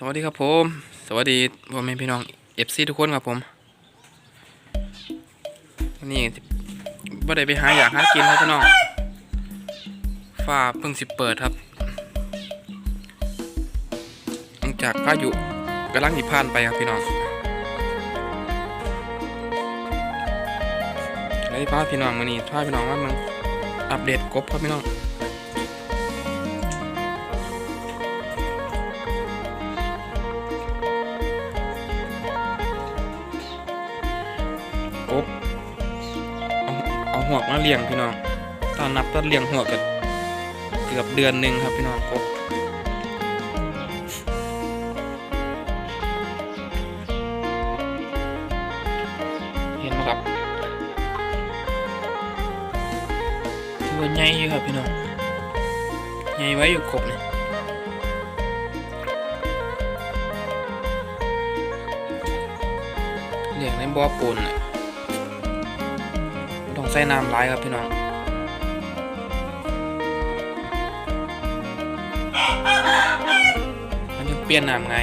สวัสดีครับผม สวัสดีพ่อแม่พี่น้องเอฟซีทุกคนครับผมนนี้บ่ได้ไปหาอยากหากินครับพี่น้องฟ้าเพิ่งสิเปิดครับหลังจากพายุกำลังสิผ่านไปครับพี่น้องเลยพาพี่น้องมานี่พาพี่น้องว่ามันอัปเดตกบครับพี่น้อง หัวกมาเลี้ยงพี่น้องตอนนับตอนเลี้ยงหัวกกันเกือบเดือนหนึ่งครับพี่น้องกบเห็นไหมครับถือว่าใหญ่อยู่ครับพี่น้องใหญ่ไว้อยู่กบเนี่ยเลี้ยงในบ่อปูนน่ะต้อง ใส่น้ำลายครับพี่น้องมันยังเปลี่ยนน้ำไง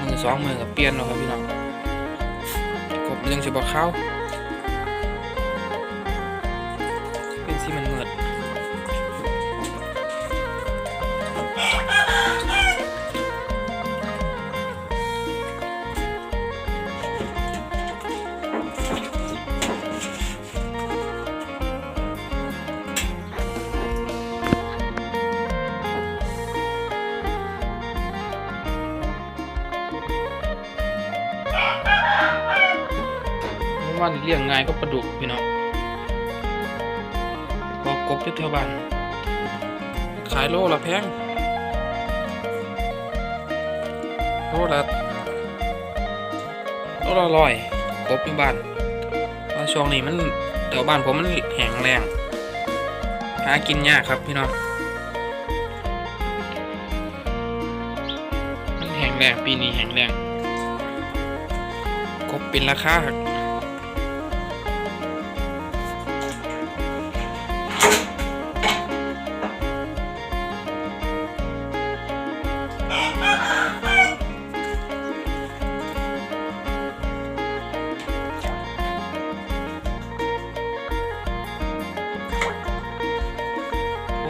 มือสองมือกับเปลี่ยนแล้วครับพี่น้องกบมันยังสิบเข้า ว่านเลี้ยงง่ายก็ปลาดุกพี่น้องบอกกบที่แถวบ้าน ขายโลละแพง โลละโลละร้อยกบที่บ้านเพราช่วงนี้มันแถวบ้านผมมันแห้งแรง หากินยากครับพี่น้อง มันแห้งแรงปีนี้แห้งแรงกบเป็นราคาครับ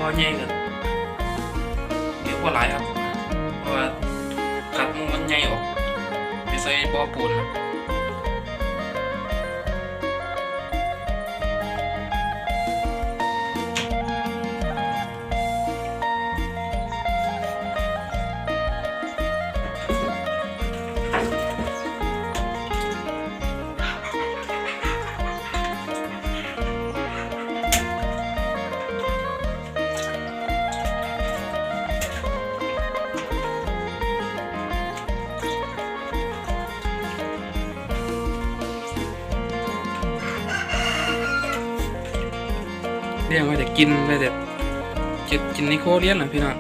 พ่อใหญ่กันเรียกว่าหลายครับ เพราะว่าขัดมูมันใหญ่ออกไปใส่บ่อปูน เรียกว่าจะกินไปแต่จะกินในโคเรียนนะพี่น้อง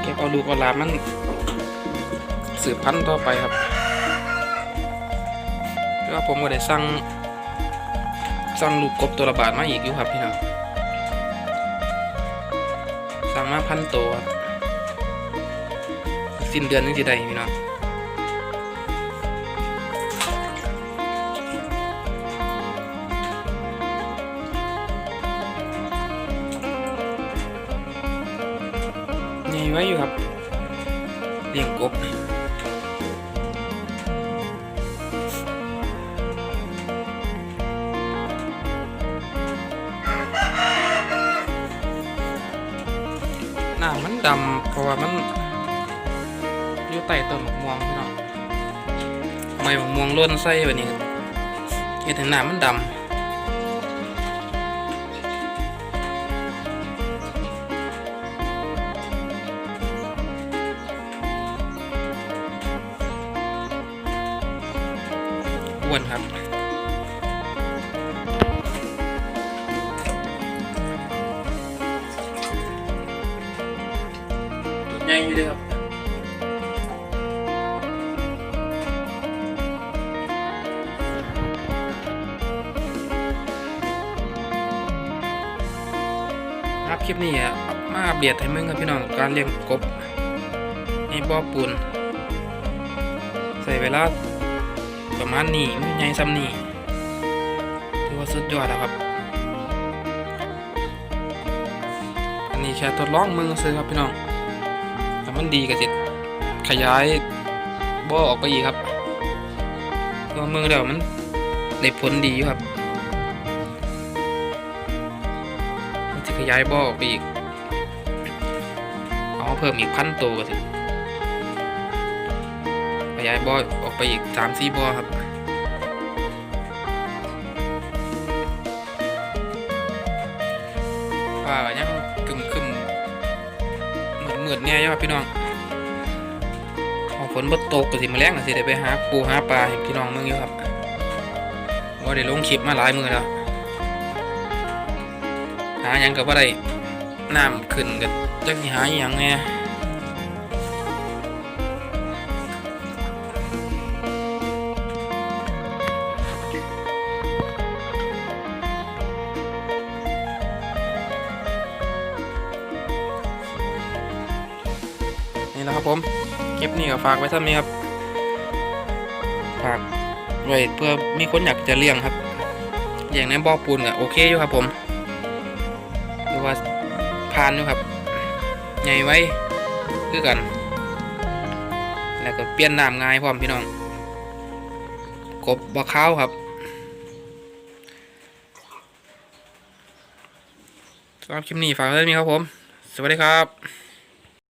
เก็บเอาลูกเอาลามันสืบพันธุ์ต่อไปครับแล้วก็ผมก็ได้สั่งสั่งลูกกบตัวละบาทมาอีกอยู่ครับพี่น้องสั่งมาพันตัวครับสิ้นเดือนนึงจะได้พี่น้อง นี่ไว้อยู่ครับเลี้ยงกบหน้ามันดำเพราะว่ามันอยู่ใต้ต้นมะม่วงพี่น้องไม่มะม่วงล้นไส้แบบนี้เห็นหน้ามันดำ อ้วนครับตัวใหญ่อยู่เลยครับครับคลิปนี้อะมาอัปเดตให้มึงครับพี่น้องการเลี้ยงกบในบ่อปูนใส่เวลา ประมาณนี้มันใหญ่ซ้ำนี่ถือว่าสุดยอดแล้วครับ อันนี้แค่ทดลองมึงซื้อครับพี่น้องถ้ามันดีก็จะขยายบ่อออกไปอีกครับตัวมึงเดี๋ยวมันได้ผลดีอยู่ครับมันจะขยายบ่อออกไปอีก เอาเพิ่มอีกพันตัวก็สิ ขยายบ่อออกไปอีกสามสี่บ่อครับว่ายังกึมคึมมืดมืดๆเนี่ยอยู่ครับพี่น้องพอฝนบ่ตกก็สิมาแรงก็สิได้ไปหาปูหาปลาให้พี่น้องเมืองอยู่ครับว่าได้ลงคลิปมาหลายมือแล้วหายังกับว่าได้น้ำขึ้นกับจักหาอหยังไง ผมคลิปนี้ก็ฝากไว้ท่านี้ครับฝากไว้เพื่อมีคนอยากจะเลี้ยงครับเลี้ยงในบ่อปูนก็โอเคอยู่ครับผมหรือว่าผ่านอยู่ครับใหญ่ไว้คือกัน แล้วก็เปลี่ยนน้ำง่ายพร้อมพี่น้องกบบ่ข้าวครับสำหรับคลิปนี้ฝากไว้ท่านี้ครับผม สวัสดีครับ